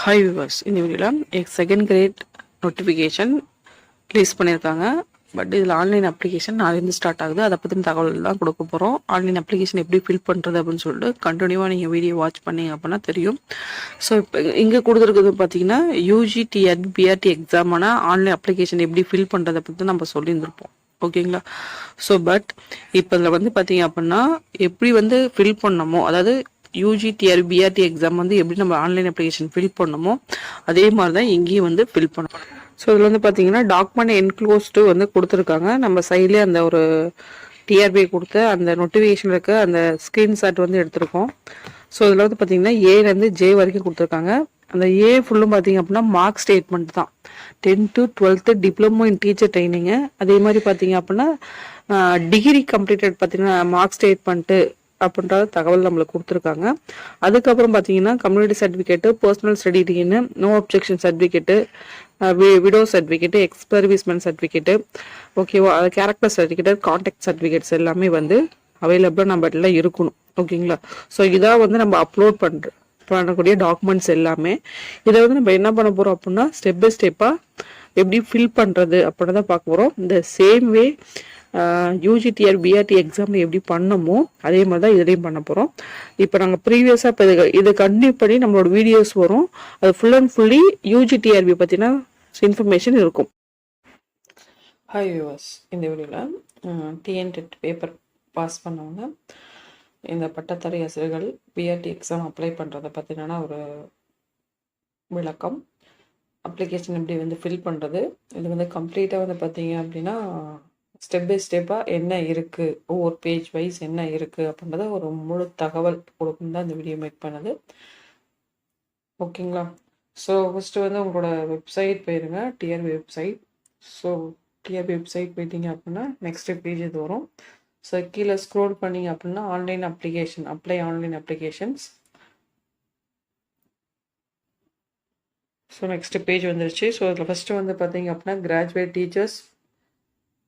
Hi viewers இந்த வீடியோவில் second grade notification release பண்ணியிருக்காங்க. பட் இதில் ஆன்லைன் அப்ளிகேஷன் நாளைந்து ஸ்டார்ட் ஆகுது. அதை பற்றின தகவல் தான் கொடுக்க போகிறோம் ஆன்லைன் அப்ளிகேஷன் எப்படி ஃபில் பண்ணுறது அப்படின்னு சொல்லிட்டு கண்டினியூவாக நீங்கள் வீடியோ வாட்ச் பண்ணீங்க அப்படின்னா தெரியும். ஸோ இப்போ இங்கே கொடுத்துருக்குது பார்த்தீங்கன்னா யூஜி டிஆர்பி பிஆர்டி எக்ஸாமான ஆன்லைன் அப்ளிகேஷன் எப்படி ஃபில் பண்ணுறதை பற்றி நம்ம சொல்லியிருந்திருப்போம். ஓகேங்களா? ஸோ பட் இப்போ இதில் வந்து பார்த்தீங்க அப்படின்னா எப்படி வந்து ஃபில் பண்ணமோ அதாவது யூஜி டிஆர் பிஆர்டி எக்ஸாம் வந்து எப்படி நம்ம ஆன்லைன் அப்ளிகேஷன் ஃபில் பண்ணமோ அதே மாதிரி தான் இங்கேயும் வந்து ஃபில் பண்ணணும் ஸோ இதில் வந்து பார்த்தீங்கன்னா டாக்குமெண்ட் என்க்ளோஸ்டு வந்து கொடுத்துருக்காங்க. நம்ம சைட்லேயே அந்த ஒரு டிஆர்பி கொடுத்து அந்த நோட்டிஃபிகேஷன் இருக்க அந்த ஸ்க்ரீன்ஷாட் வந்து எடுத்திருக்கோம். ஸோ இதில் வந்து பார்த்தீங்கன்னா ஏலேருந்து ஜே வரைக்கும் கொடுத்துருக்காங்க. அந்த ஏ ஃபுல்லும் பார்த்தீங்க அப்படின்னா மார்க் ஸ்டேட்மெண்ட் தான். Tenth twelfth diploma in teacher training அதே மாதிரி பார்த்தீங்க அப்படின்னா டிகிரி கம்ப்ளீட்டட் பார்த்தீங்கன்னா மார்க் ஸ்டேட்மெண்ட்டு அப்படின்ற தகவல் நம்மளுக்கு கொடுத்துருக்காங்க. அதுக்கப்புறம் பார்த்தீங்கன்னா community certificate personal ஸ்டடின்னு no objection certificate widow certificate எக்ஸ்பர்விஸ்மெண்ட் certificate ஓகேவா அது கேரக்டர் சர்டிஃபிகேட் கான்டாக்ட் சர்டிஃபிகேட்ஸ் எல்லாமே வந்து அவைலபிளாக நம்ம இருக்கணும். ஓகேங்களா ஸோ இதாக வந்து நம்ம அப்லோட் பண்ணுற பண்ணக்கூடிய டாக்குமெண்ட்ஸ் எல்லாமே. இதை வந்து நம்ம என்ன பண்ண போகிறோம் அப்படின்னா ஸ்டெப் பை ஸ்டெப்பாக எப்படி ஃபில் பண்ணுறது அப்படின்னு தான் பார்க்க போகிறோம் இந்த சேம் வே யூஜிடிஆர் பிஆர்டி எக்ஸாமில் எப்படி பண்ணமோ அதே மாதிரி தான் இதுலேயும் பண்ண போகிறோம் இப்போ நாங்கள் ப்ரீவியஸாக இப்போ இதை இதை கண்டினியூ பண்ணி நம்மளோட வீடியோஸ் வரும். அது ஃபுல் அண்ட் ஃபுல்லி யூஜிடிஆர்பி பற்றின இன்ஃபர்மேஷன் இருக்கும். ஹாய் வியூவர்ஸ் இந்த வீடியோவில் டிஎன்டெட் பேப்பர் பாஸ் பண்ணவங்க இந்த பட்டத்தரை ஆசிரியர்கள் பிஆர்டி எக்ஸாம் அப்ளை பண்ணுறதை பற்றின ஒரு விளக்கம். அப்ளிகேஷன் எப்படி வந்து ஃபில் பண்ணுறது இது வந்து கம்ப்ளீட்டாக வந்து பார்த்தீங்க அப்படின்னா ஸ்டெப் பை ஸ்டெப்பாக என்ன இருக்குது ஒவ்வொரு பேஜ் வைஸ் என்ன இருக்குது அப்படின்றத ஒரு முழு தகவல் கொடுக்கணும் தான் இந்த வீடியோ மேக் பண்ணது. ஓகேங்களா? ஸோ ஃபஸ்ட்டு வந்து உங்களோட வெப்சைட் போயிருங்க TRB website so TRB website போயிட்டீங்க அப்படின்னா நெக்ஸ்ட் பேஜ் இது வரும். ஸோ கீழே ஸ்க்ரோல் பண்ணிங்க அப்படின்னா online application apply online applications so next page வந்துருச்சு. ஸோ அதில் ஃபஸ்ட்டு வந்து பார்த்தீங்க அப்படின்னா கிராஜுவேட் டீச்சர்ஸ்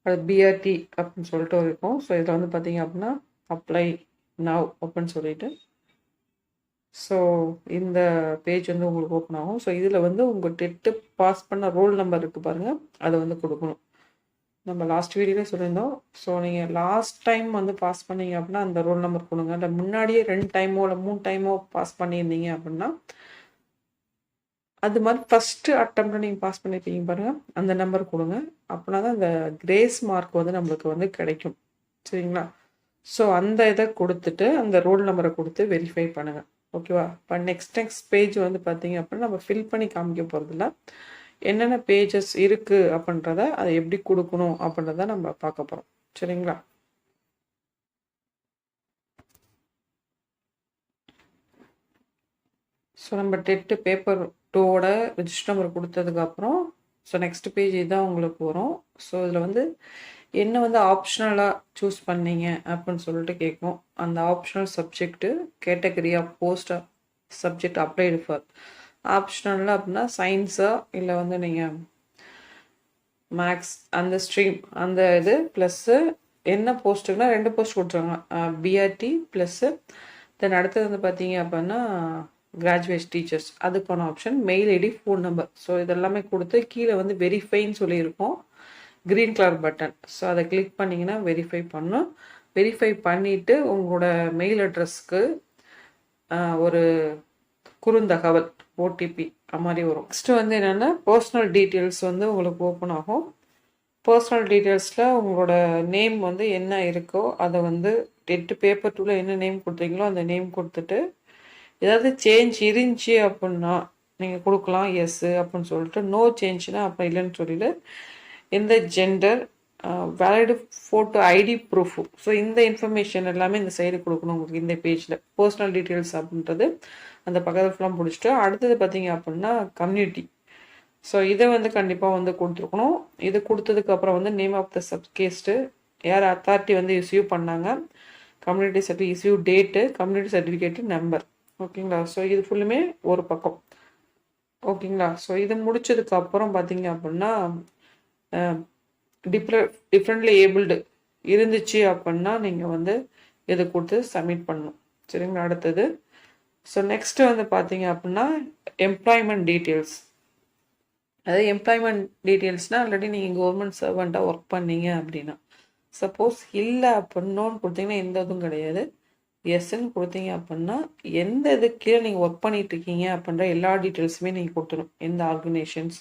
அது பிஆர்டி அப்படின்னு சொல்லிட்டு இருக்கும். ஸோ இதில் வந்து பார்த்தீங்க அப்படின்னா அப்ளை நவ் அப்படின்னு சொல்லிட்டு. ஸோ இந்த பேஜ் வந்து உங்களுக்கு ஓப்பன் ஆகும். ஸோ இதில் வந்து உங்கள் டெட்டு பாஸ் பண்ண ரோல் நம்பர் இருக்குது பாருங்கள் அதை வந்து கொடுக்கணும். நம்ம லாஸ்ட் வீடியோவே சொல்லியிருந்தோம். ஸோ நீங்கள் லாஸ்ட் டைம் வந்து பாஸ் பண்ணீங்க அப்படின்னா அந்த ரோல் நம்பர் கொடுங்க. இல்லை முன்னாடியே ரெண்டு டைமோ இல்லை மூணு டைமோ பாஸ் பண்ணியிருந்தீங்க அப்படின்னா அது மாதிரி ஃபஸ்ட்டு அட்டம்ப்டில் நீங்கள் பாஸ் பண்ணியிருப்பீங்க பாருங்கள் அந்த நம்பர் கொடுங்க. அப்படின்னா தான் அந்த கிரேஸ் மார்க் வந்து நம்மளுக்கு வந்து கிடைக்கும். சரிங்களா? ஸோ அந்த இதை கொடுத்துட்டு அந்த ரோல் நம்பரை கொடுத்து வெரிஃபை பண்ணுங்கள் ஓகேவா இப்போ நெக்ஸ்ட் நெக்ஸ்ட் பேஜ் வந்து பார்த்தீங்க அப்படின்னா நம்ம ஃபில் பண்ணி காமிக்க போகிறதில்ல என்னென்ன பேஜஸ் இருக்குது அப்படின்றத அதை எப்படி கொடுக்கணும் அப்படின்றத நம்ம பார்க்க போகிறோம் சரிங்களா? ஸோ நம்ம டெட்டு பேப்பர் டூவோட ரிஜிஸ்டர் நம்பர் கொடுத்ததுக்கப்புறம் ஸோ நெக்ஸ்ட் பேஜ் இதுதான் உங்களுக்கு வரும். ஸோ இதில் வந்து என்ன வந்து ஆப்ஷனலாக சூஸ் பண்ணீங்க அப்படின்னு சொல்லிட்டு கேட்கும். அந்த optional subject category of post subject applied for ஆப்ஷனலில் அப்படின்னா சயின்ஸா இல்லை வந்து நீங்கள் மேக்ஸ் அந்த ஸ்ட்ரீம் அந்த இது ப்ளஸ்ஸு என்ன போஸ்ட்டுக்குன்னா ரெண்டு போஸ்ட் கொடுத்துருவாங்க. பிஆர்டி ப்ளஸ்ஸு தென் அடுத்தது வந்து பார்த்தீங்க அப்படின்னா கிராஜுவேட் டீச்சர்ஸ் அதுக்கான option mail ID phone number so இதெல்லாமே கொடுத்து கீழே வந்து வெரிஃபைன்னு சொல்லியிருக்கோம். க்ரீன் கலர் பட்டன் ஸோ அதை கிளிக் பண்ணிங்கன்னா வெரிஃபை பண்ணும். வெரிஃபை பண்ணிவிட்டு உங்களோட மெயில் அட்ரஸ்க்கு ஒரு குறுந்தகவல் ஓடிபி அது மாதிரி வரும். நெக்ஸ்ட்டு வந்து என்னென்னா பர்சனல் டீட்டெயில்ஸ் வந்து உங்களுக்கு ஓப்பன் ஆகும். பர்சனல் டீட்டெயில்ஸில் உங்களோட நேம் வந்து என்ன இருக்கோ அதை வந்து எட்டு பேப்பர் டூவில் என்ன நேம் கொடுத்தீங்களோ அந்த நேம் கொடுத்துட்டு ஏதாவது சேஞ்ச் இருந்துச்சு அப்படின்னா நீங்கள் கொடுக்கலாம் எஸ்ஸு அப்படின்னு சொல்லிட்டு நோ சேஞ்ச்னா அப்போ இல்லைன்னு சொல்லிட்டு இந்த gender valid photo ID proof so இந்த இன்ஃபர்மேஷன் எல்லாமே இந்த சைடு கொடுக்கணும் உங்களுக்கு இந்த பேஜில் பர்சனல் டீட்டெயில்ஸ் அப்படின்றது அந்த பக்கத்தில் ஃபுல்லாக முடிச்சுட்டு அடுத்தது பார்த்தீங்க அப்படின்னா கம்யூனிட்டி ஸோ இதை வந்து கண்டிப்பாக வந்து கொடுத்துருக்கணும். இது கொடுத்ததுக்கப்புறம் வந்து நேம் ஆஃப் த சப்கேஸ்ட்டு யார் அத்தாரிட்டி வந்து இஸ்யூ பண்ணாங்க. Community certificate issue date community certificate number ஓகேங்களா? ஸோ இது ஃபுல்லுமே ஒரு பக்கம். ஓகேங்களா? ஸோ இது முடிச்சதுக்கு அப்புறம் பார்த்தீங்க அப்படின்னா டிஃப்ரெ டிஃப்ரெண்ட்லி ஏபிள்டு இருந்துச்சு அப்படின்னா நீங்கள் வந்து இதை கொடுத்து சப்மிட் பண்ணணும். சரிங்களா? அடுத்தது ஸோ நெக்ஸ்ட்டு வந்து பார்த்தீங்க அப்படின்னா எம்ப்ளாய்மெண்ட் டீட்டெயில்ஸ் அதாவது எம்ப்ளாய்மெண்ட் டீட்டெயில்ஸ்னால் ஆல்ரெடி நீங்கள் கவர்மெண்ட் சர்வெண்ட்டாக ஒர்க் பண்ணீங்க அப்படின்னா சப்போஸ் இல்லை அப்படின்னோன்னு கொடுத்தீங்கன்னா எந்த இதுவும் கிடையாது. எஸ்ன்னு கொடுத்தீங்க அப்படின்னா எந்த இது கீழே நீங்கள் ஒர்க் பண்ணிகிட்டு இருக்கீங்க அப்படின்ற எல்லா டீட்டெயில்ஸுமே நீங்கள் கொடுத்துடணும் எந்த ஆர்கனைசேஷன்ஸ்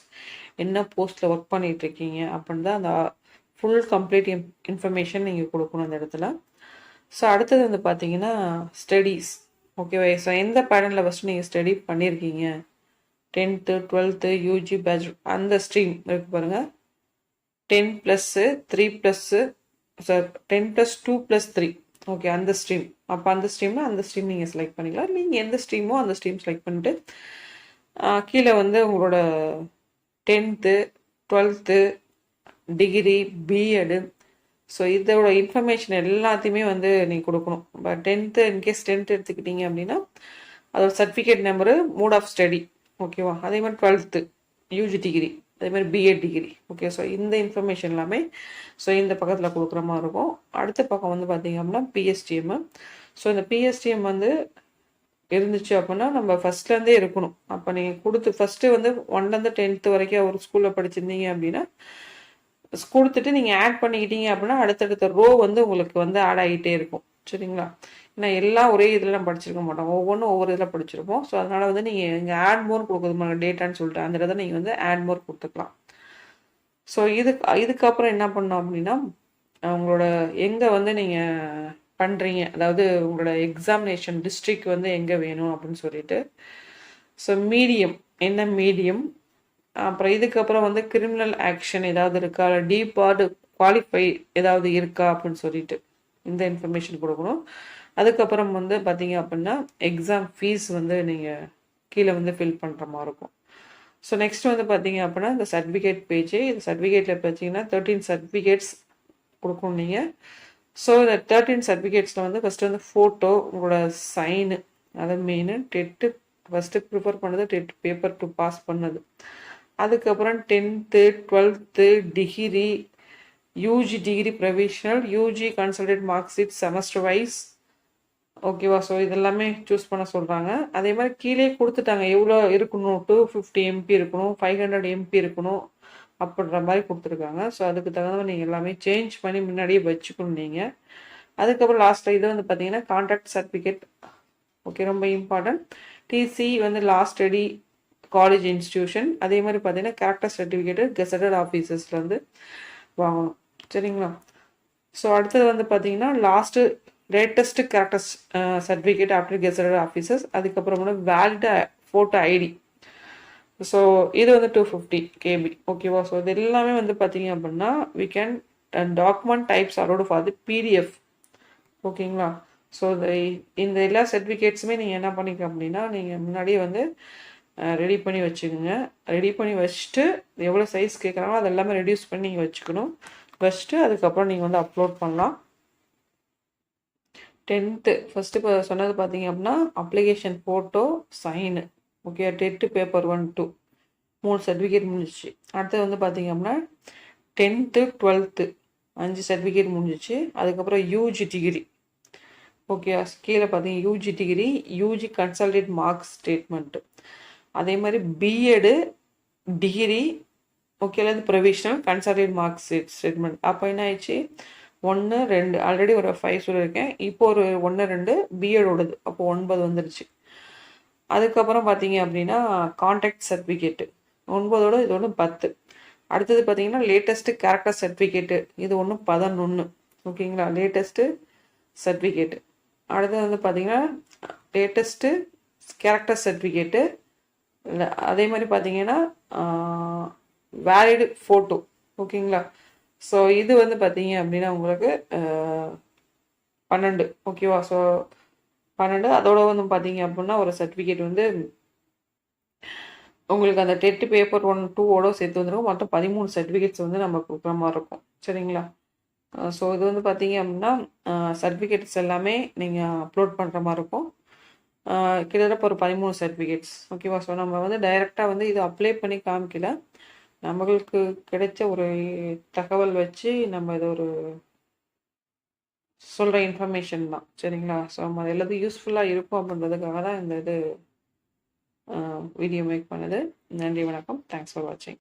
என்ன போஸ்ட்டில் ஒர்க் பண்ணிகிட்ருக்கீங்க இருக்கீங்க அப்படின்ற அந்த ஃபுல் கம்ப்ளீட் இன்ஃபர்மேஷன் நீங்கள் கொடுக்கணும் அந்த இடத்துல. ஸோ அடுத்தது வந்து பார்த்தீங்கன்னா ஸ்டடீஸ் ஓகேவா ஸோ எந்த பேட்டர்னில் ஃபஸ்ட்டு நீங்கள் ஸ்டடி பண்ணியிருக்கீங்க டென்த்து டுவெல்த்து யூஜி பேச்சுலர் அந்த ஸ்ட்ரீம் இருக்கு பாருங்கள் ten plus three plus sir ten plus two plus three okay அந்த ஸ்ட்ரீம் அப்போ அந்த ஸ்ட்ரீம்னா அந்த ஸ்ட்ரீம் நீங்கள் செலக்ட் பண்ணிக்கலாம். நீங்கள் எந்த ஸ்ட்ரீமோ அந்த ஸ்ட்ரீம் செலக்ட் பண்ணிட்டு கீழே வந்து உங்களோட tenth twelfth degree BEd so இதோட இன்ஃபர்மேஷன் எல்லாத்தையுமே வந்து நீங்கள் கொடுக்கணும். இப்போ டென்த்து இன்கேஸ் டென்த் எடுத்துக்கிட்டீங்க அப்படின்னா அதோட certificate number mode of study ஓகேவா அதே மாதிரி டுவெல்த்து யூஜி டிகிரி அதே மாதிரி பிஎட் டிகிரி ஓகே ஸோ இந்த இன்ஃபர்மேஷன் எல்லாமே ஸோ இந்த பக்கத்தில் கொடுக்குற மாதிரி இருக்கும். அடுத்த பக்கம் வந்து பார்த்தீங்க அப்படின்னா பிஎஸ்டிஎம் ஸோ இந்த பிஎஸ்டிஎம் வந்து இருந்துச்சு அப்படின்னா நம்ம ஃபஸ்ட்லேருந்தே இருக்கணும். அப்போ நீங்கள் கொடுத்து ஃபஸ்ட்டு வந்து ஒன்லேருந்து டென்த்து வரைக்கும் ஒரு ஸ்கூலில் படிச்சிருந்தீங்க அப்படின்னா கொடுத்துட்டு நீங்கள் ஆட் பண்ணிக்கிட்டீங்க அப்படின்னா அடுத்தடுத்த ரோ வந்து உங்களுக்கு வந்து ஆட் ஆகிட்டே இருக்கும். சரிங்களா? ஏன்னா எல்லாம் ஒரே இதில் நம்ம படிச்சிருக்க மாட்டோம். ஒவ்வொன்றும் ஒவ்வொரு இதில் படிச்சிருப்போம். ஸோ அதனால் வந்து நீங்கள் இங்கே ஆட் மோர் கொடுக்குறது டேட்டான்னு சொல்லிட்டு அந்த இடத்துல நீங்கள் வந்து ஆட் மோர் கொடுத்துக்கலாம். ஸோ இது இதுக்கப்புறம் என்ன பண்ணோம் அப்படின்னா உங்களோட எங்கே வந்து நீங்கள் பண்ணுறீங்க அதாவது உங்களோட எக்ஸாமினேஷன் டிஸ்ட்ரிக் வந்து எங்கே வேணும் அப்படின்னு சொல்லிட்டு. ஸோ மீடியம் என்ன மீடியம் அப்புறம் இதுக்கப்புறம் வந்து கிரிமினல் ஆக்ஷன் ஏதாவது இருக்கா? இல்லை டீபார்டு குவாலிஃபை ஏதாவது இருக்கா? அப்படின்னு சொல்லிட்டு. இந்த இன்ஃபர்மேஷன் கொடுக்கணும். அதுக்கப்புறம் வந்து பார்த்தீங்க அப்படின்னா எக்ஸாம் ஃபீஸ் வந்து நீங்கள் கீழே வந்து ஃபில் பண்ணுற மாதிரி இருக்கும். ஸோ நெக்ஸ்ட் வந்து பார்த்தீங்க அப்படின்னா இந்த சர்டிஃபிகேட் பேஜ் இந்த சர்டிஃபிகேட்டில் பார்த்தீங்கன்னா தேர்ட்டீன் சர்டிஃபிகேட்ஸ் கொடுக்கணும் நீங்கள் ஸோ இந்த தேர்ட்டீன் சர்டிஃபிகேட்ஸில் வந்து ஃபஸ்ட்டு வந்து ஃபோட்டோ உங்களோட சைனு அதை மெயின் டெட்டு ஃபஸ்ட்டு ப்ரிஃபர் பண்ணது டெட் பேப்பர் டு பாஸ் பண்ணது. அதுக்கப்புறம் tenth twelfth degree UG degree provisional UG consolidated mark sheet semester wise ஓகேவா ஸோ இதெல்லாமே சூஸ் பண்ண சொல்கிறாங்க அதே மாதிரி கீழே கொடுத்துட்டாங்க. எவ்வளோ இருக்கணும்? டூ ஃபிஃப்டி எம்பி இருக்கணும் ஃபைவ் ஹண்ட்ரட் எம்பி இருக்கணும் அப்படின்ற மாதிரி கொடுத்துருக்காங்க. ஸோ அதுக்கு தகுந்த மாதிரி நீங்கள் எல்லாமே சேஞ்ச் பண்ணி முன்னாடியே வச்சுக்கணும் நீங்கள் அதுக்கப்புறம் லாஸ்ட்டில் இது வந்து பார்த்தீங்கன்னா கான்ட்ராக்ட் சர்டிஃபிகேட் ஓகே ரொம்ப இம்பார்ட்டன்ட் டிசி வந்து லாஸ்ட் ஸ்டடி காலேஜ் இன்ஸ்டியூஷன் அதே மாதிரி பார்த்தீங்கன்னா கேரக்டர் சர்டிஃபிகேட்டு கெசட்டட் ஆஃபீஸஸ்லேருந்து வாங்கணும். சரிங்களா? ஸோ அடுத்தது வந்து பார்த்தீங்கன்னா last latest characters certificate after gazetted officers அதுக்கப்புறம் வந்து வேலிட் ஃபோட்டோ ஐடி ஸோ இது வந்து டூ ஃபிஃப்டி கேபி ஓகேவா ஸோ இது எல்லாமே வந்து பார்த்தீங்க அப்படின்னா we can document types allowed for the PDF ஓகேங்களா ஸோ இந்த எல்லா சர்டிஃபிகேட்ஸுமே நீங்கள் என்ன பண்ணிக்க அப்படின்னா நீங்கள் முன்னாடியே வந்து uh, ரெடி பண்ணி வச்சுக்கோங்க. ரெடி பண்ணி வச்சுட்டு எவ்வளோ சைஸ் கேட்குறாங்களோ அது எல்லாமே ரெடியூஸ் பண்ணி நீங்கள் வச்சுக்கணும். வச்சுட்டு அதுக்கப்புறம் நீங்கள் வந்து அப்லோட் பண்ணலாம். டென்த்து ஃபஸ்ட்டு இப்போ சொன்னது பார்த்தீங்க அப்படின்னா application photo sign okay TET paper one two மூணு சர்டிஃபிகேட் முடிஞ்சிச்சு. அடுத்தது வந்து பார்த்தீங்க அப்படின்னா டென்த்து டுவெல்த்து அஞ்சு சர்டிஃபிகேட் முடிஞ்சிச்சு. அதுக்கப்புறம் யூஜி டிகிரி ஓகே கீழே பார்த்தீங்க UG degree UG consolidated marks statement அதே மாதிரி பிஎடு டிகிரி ஓகே அல்லது ப்ரொவிஷனல் மார்க் ஷீட் ஸ்டேட்மெண்ட் அப்போ என்ன ஆயிடுச்சு? ஒன்று ரெண்டு. ஆல்ரெடி ஒரு ஃபைவ் சொல்லியிருக்கேன். இப்போ ஒரு ஒன்று ரெண்டு பிஎடோடது அப்போ ஒன்பது வந்துருச்சு. அதுக்கப்புறம் பார்த்தீங்க அப்படின்னா கான்டாக்ட் சர்டிஃபிகேட்டு ஒன்பதோட இது ஒன்று பத்து. அடுத்தது பார்த்தீங்கன்னா லேட்டஸ்ட்டு கேரக்டர் சர்டிஃபிகேட்டு இது ஒன்று பதினொன்று ஓகேங்களா? லேட்டஸ்ட்டு சர்டிஃபிகேட்டு அடுத்தது வந்து பார்த்தீங்கன்னா லேட்டஸ்ட்டு கேரக்டர் சர்டிஃபிகேட்டு அதே மாதிரி பார்த்தீங்கன்னா வேலிடு ஃபோட்டோ ஓகேங்களா ஸோ இது வந்து பார்த்தீங்க அப்படின்னா உங்களுக்கு பன்னெண்டு. ஓகேவா ஸோ பன்னெண்டு. அதோட வந்து பார்த்தீங்க அப்படின்னா ஒரு சர்டிஃபிகேட் வந்து உங்களுக்கு அந்த டெட்டு பேப்பர் ஒன் டூவோட சேர்த்து வந்துருக்கும் மொத்தம் பதிமூணு சர்டிஃபிகேட்ஸ் வந்து நம்ம கொடுக்குற மாதிரி இருக்கும். சரிங்களா? ஸோ இது வந்து பார்த்தீங்க அப்படின்னா சர்டிஃபிகேட்ஸ் எல்லாமே நீங்கள் அப்லோட் பண்ணுற மாதிரி இருக்கும். கிட்டத்தட்ட ஒரு பதிமூணு சர்டிஃபிகேட்ஸ் ஓகேவா ஸோ நம்ம வந்து டைரெக்டாக வந்து இது அப்ளை பண்ணி காமிக்கல. நம்மளுக்கு கிடைச்ச ஒரு தகவல் வச்சு நம்ம இதை ஒரு சொல்கிற இன்ஃபர்மேஷன் தான். சரிங்களா? ஸோ அது எல்லாத்தையும் யூஸ்ஃபுல்லாக இருக்கும் அப்படின்றதுக்காக தான் இந்த இது வீடியோ மேக் பண்ணுது. நன்றி வணக்கம். தேங்க்ஸ் ஃபார் வாட்சிங்